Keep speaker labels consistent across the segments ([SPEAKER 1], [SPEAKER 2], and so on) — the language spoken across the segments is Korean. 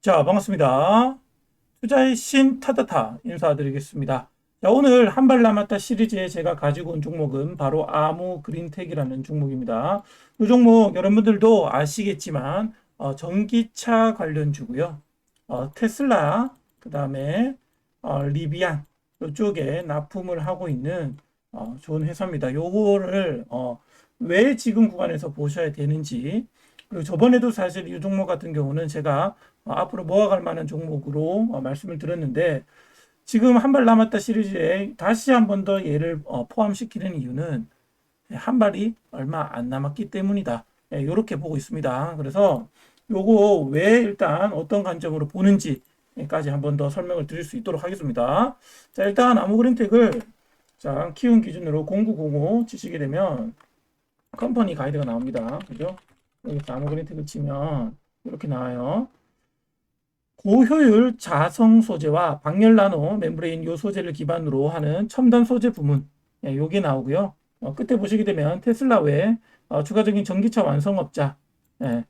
[SPEAKER 1] 자, 반갑습니다. 투자의 신 타다타 인사드리겠습니다. 자, 오늘 한 발 남았다 시리즈에 제가 가지고 온 종목은 바로 아무 그린텍이라는 종목입니다. 이 종목 여러분들도 아시겠지만 어, 전기차 관련주고요. 어, 테슬라, 그 다음에 어, 리비안 이쪽에 납품을 하고 있는 어, 좋은 회사입니다. 요거를 어, 왜 지금 구간에서 보셔야 되는지 그리고 저번에도 사실 이 종목 같은 경우는 제가 어, 앞으로 모아갈 만한 종목으로 어, 말씀을 드렸는데 지금 한 발 남았다 시리즈에 다시 한 번 더 얘를 어, 포함시키는 이유는 한 발이 얼마 안 남았기 때문이다. 이렇게 보고 있습니다. 그래서 요거 왜 일단 어떤 관점으로 보는지까지 한 번 더 설명을 드릴 수 있도록 하겠습니다. 자, 일단 아무그린텍을 자, 키운 기준으로 0905 치시게 되면 컴퍼니 가이드가 나옵니다. 그죠? 여기서 아무그린텍을 치면 이렇게 나와요. 고효율 자성 소재와 방열 나노 멤브레인 요 소재를 기반으로 하는 첨단 소재 부문 예, 요게 나오고요. 어, 끝에 보시게 되면 테슬라 외 어, 추가적인 전기차 완성업자 예,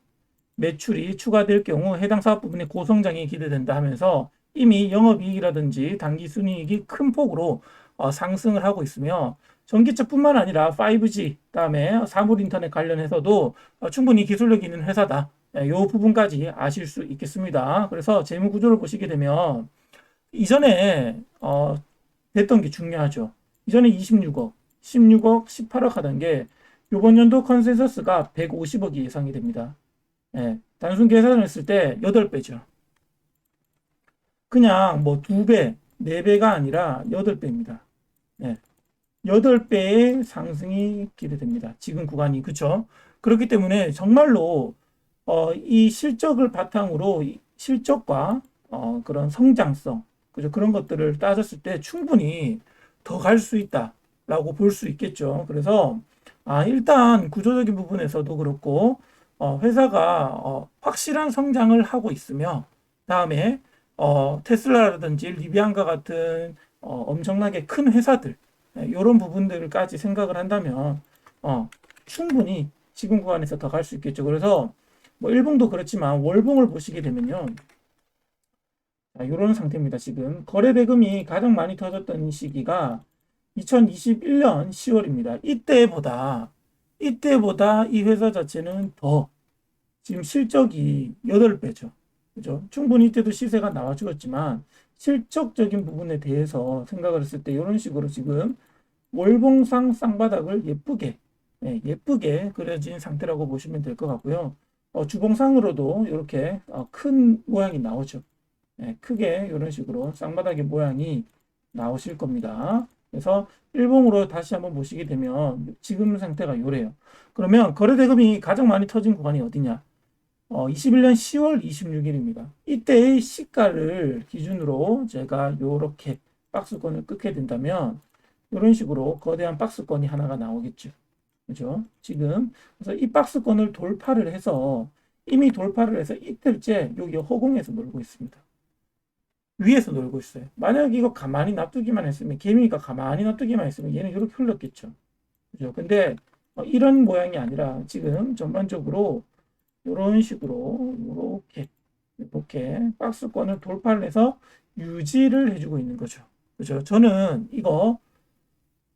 [SPEAKER 1] 매출이 추가될 경우 해당 사업 부분의 고성장이 기대된다 하면서 이미 영업이익이라든지 당기 순이익이 큰 폭으로 어, 상승을 하고 있으며 전기차뿐만 아니라 5G 다음에 사물 인터넷 관련해서도 어, 충분히 기술력 있는 회사다. 이 예, 부분까지 아실 수 있겠습니다. 그래서 재무 구조를 보시게 되면 이전에 어, 됐던 게 중요하죠. 이전에 26억, 16억, 18억 하던 게 이번 연도 컨센서스가 150억이 예상이 됩니다. 예, 단순 계산을 했을 때 8배죠. 그냥 뭐 2배, 4배가 아니라 8배입니다. 예, 8배의 상승이 기대됩니다. 지금 구간이 그쵸? 그렇기 때문에 정말로 어, 이 실적을 바탕으로 실적과 어, 그런 성장성 그죠? 그런 것들을 따졌을 때 충분히 더 갈 수 있다라고 볼 수 있겠죠. 그래서 아, 일단 구조적인 부분에서도 그렇고 어, 회사가 어, 확실한 성장을 하고 있으며 다음에 어, 테슬라라든지 리비안과 같은 어, 엄청나게 큰 회사들 이런 네, 부분들까지 생각을 한다면 어, 충분히 지금 구간에서 더 갈 수 있겠죠. 그래서 뭐 일봉도 그렇지만 월봉을 보시게 되면요. 자, 이런 상태입니다. 지금 거래 대금이 가장 많이 터졌던 시기가 2021년 10월입니다. 이때보다 이때보다 이 회사 자체는 더 지금 실적이 8배죠. 그죠? 충분히 이때도 시세가 나와 주었지만 실적적인 부분에 대해서 생각을 했을 때 이런 식으로 지금 월봉상 쌍바닥을 예쁘게 예, 예쁘게 그려진 상태라고 보시면 될 것 같고요. 어, 주봉상으로도 이렇게 어, 큰 모양이 나오죠. 예, 크게 이런 식으로 쌍바닥의 모양이 나오실 겁니다. 그래서 일봉으로 다시 한번 보시게 되면 지금 상태가 요래요. 그러면 거래대금이 가장 많이 터진 구간이 어디냐? 어, 21년 10월 26일입니다. 이때의 시가를 기준으로 제가 이렇게 박스권을 끊게 된다면 이런 식으로 거대한 박스권이 하나가 나오겠죠. 그죠? 지금 그래서 이 박스권을 돌파를 해서 이미 돌파를 해서 이틀째 여기 허공에서 놀고 있습니다. 위에서 놀고 있어요. 만약 이거 가만히 놔두기만 했으면 개미가 가만히 놔두기만 했으면 얘는 이렇게 흘렀겠죠. 그죠? 근데 어, 이런 모양이 아니라 지금 전반적으로 이런 식으로 이렇게 이렇게 박스권을 돌파를 해서 유지를 해주고 있는 거죠. 그죠? 저는 이거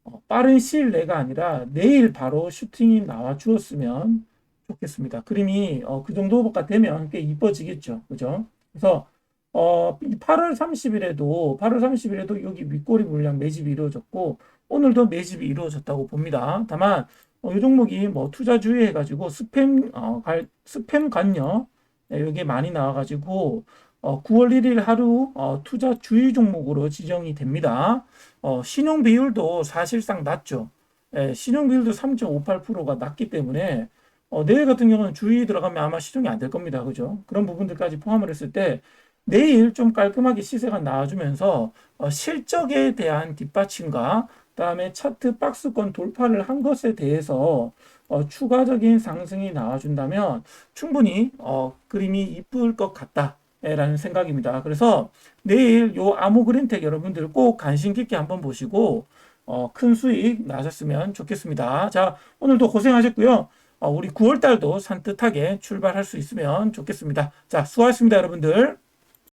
[SPEAKER 1] 어, 빠른 시일 내가 아니라 내일 바로 슈팅이 나와 주었으면 좋겠습니다. 그림이 어, 그 정도가 되면 꽤 이뻐지겠죠. 그죠? 그래서 어, 8월 30일에도 8월 30일에도 여기 윗꼬리 물량 매집이 이루어졌고 오늘도 매집이 이루어졌다고 봅니다. 다만 어, 이 종목이 뭐 투자 주의해 가지고 스팸 어, 갈, 스팸 관여 네, 이게 많이 나와 가지고 어, 9월 1일 하루 어, 투자 주의 종목으로 지정이 됩니다. 어, 신용 비율도 사실상 낮죠. 예, 신용 비율도 3.58%가 낮기 때문에 어, 내일 같은 경우는 주의 들어가면 아마 시정이 안 될 겁니다. 그죠? 그런 부분들까지 포함을 했을 때 내일 좀 깔끔하게 시세가 나와주면서 어, 실적에 대한 뒷받침과 그다음에 차트 박스권 돌파를 한 것에 대해서 어, 추가적인 상승이 나와준다면 충분히 어, 그림이 이쁠 것 같다. 라는 생각입니다. 그래서 내일 요 아모그린텍 여러분들 꼭 관심 깊게 한번 보시고 어, 큰 수익 나셨으면 좋겠습니다. 자, 오늘도 고생하셨고요. 어, 우리 9월 달도 산뜻하게 출발할 수 있으면 좋겠습니다. 자, 수고하셨습니다, 여러분들.